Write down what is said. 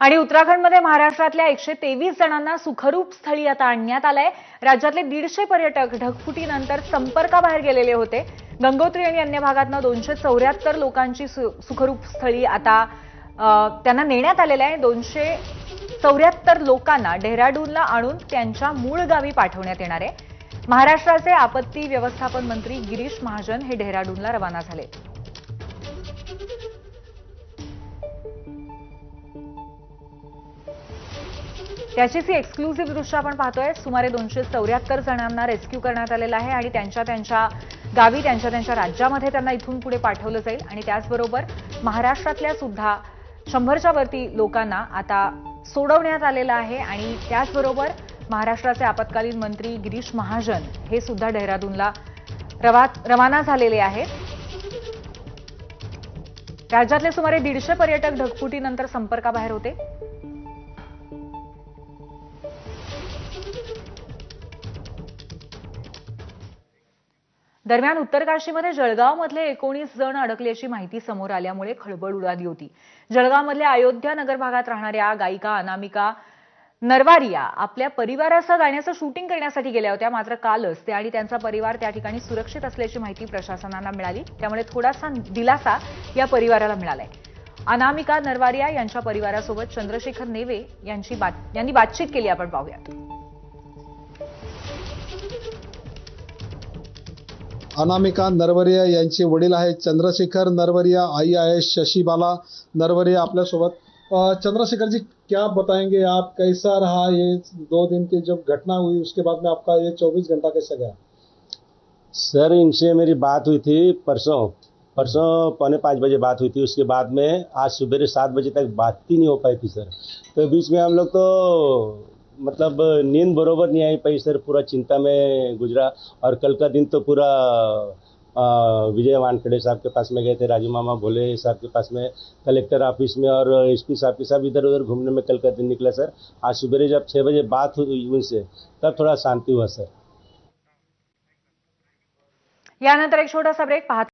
आणि उत्तराखंडमध्ये महाराष्ट्रातल्या एकशे तेवीस जणांना सुखरूप स्थळी आता आणण्यात आलंय. राज्यातले दीडशे पर्यटक ढगफुटीनंतर संपर्काबाहेर गेलेले होते. गंगोत्री आणि अन्य भागातनं दोनशे चौऱ्याहत्तर लोकांची सु- सुखरूप स्थळी आता त्यांना नेण्यात आलेलं आहे. दोनशे चौऱ्याहत्तर लोकांना डेहराडूनला आणून त्यांच्या मूळ गावी पाठवण्यात येणार आहे. महाराष्ट्राचे आपत्ती व्यवस्थापन मंत्री गिरीश महाजन हे डेहराडूनला रवाना झाले त्याचीच ही एक्सक्लुझिव्ह दृश्य आपण पाहतोय. सुमारे दोनशे चौऱ्याहत्तर जणांना रेस्क्यू करण्यात आलेला आहे आणि त्यांच्या त्यांच्या गावी त्यांच्या त्यांच्या राज्यामध्ये त्यांना इथून पुढे पाठवलं जाईल. आणि त्याचबरोबर महाराष्ट्रातल्या सुद्धा शंभरच्या वरती लोकांना आता सोडवण्यात आलेलं आहे. आणि त्याचबरोबर महाराष्ट्राचे आपत्कालीन मंत्री गिरीश महाजन हे सुद्धा डेहराडूनला रवा रवाना झालेले आहेत. राज्यातले सुमारे दीडशे पर्यटक ढगफुटीनंतर संपर्काबाहेर होते. दरम्यान उत्तर काशीमध्ये जळगावमधले एकोणीस जण अडकल्याची माहिती समोर आल्यामुळे खळबळ उडाली होती. जळगावमधल्या अयोध्या नगर भागात राहणाऱ्या गायिका अनामिका नरवारिया आपल्या परिवारासह गाण्याचं शूटिंग करण्यासाठी गेल्या होत्या. मात्र कालच ते आणि त्यांचा परिवार त्या ठिकाणी सुरक्षित असल्याची माहिती प्रशासनाला मिळाली. त्यामुळे थोडासा दिलासा या परिवाराला मिळालाय. अनामिका नरवारिया यांच्या परिवारासोबत चंद्रशेखर नेवे यांची बात यांनी बातचीत केली. आपण पाहूयात. अनामिका नरवरिया यांचे वडील आहेत. चंद्रशेखर नरवरिया, आई आहे शशिबाला नरवरिया आपल्यासोबत. चंद्रशेखर जी क्या बताएँगे आप? कैसा रहा ये दो दिन की जब घटना हुई, उसके बाद में आपका ये चौबीस घंटा कैसा गया? सर, इनसे मेरी बात हुई थी परसों। परसों पौने पाँच बजे बात हुई थी। उसके बाद में आज सुबह सात बजे तक बात ही नहीं हो पाई थी, सर। तो बीच में हम लोग तो मतलब नींद बरोबर नहीं आई पाई सर, पूरा चिंता में गुजरा। और कल का दिन तो पूरा विजय वानखेड़े साहब के पास में गए थे, राजू मामा भोले साहब के पास में, कलेक्टर ऑफ़िस में और एसपी साहब के साथ इधर उधर घूमने में कल का दिन निकला सर। आज सुबह जब छः बजे बात हुई उनसे तब थोड़ा शांति हुआ सर। यानंतर एक छोटासा ब्रेक पाहत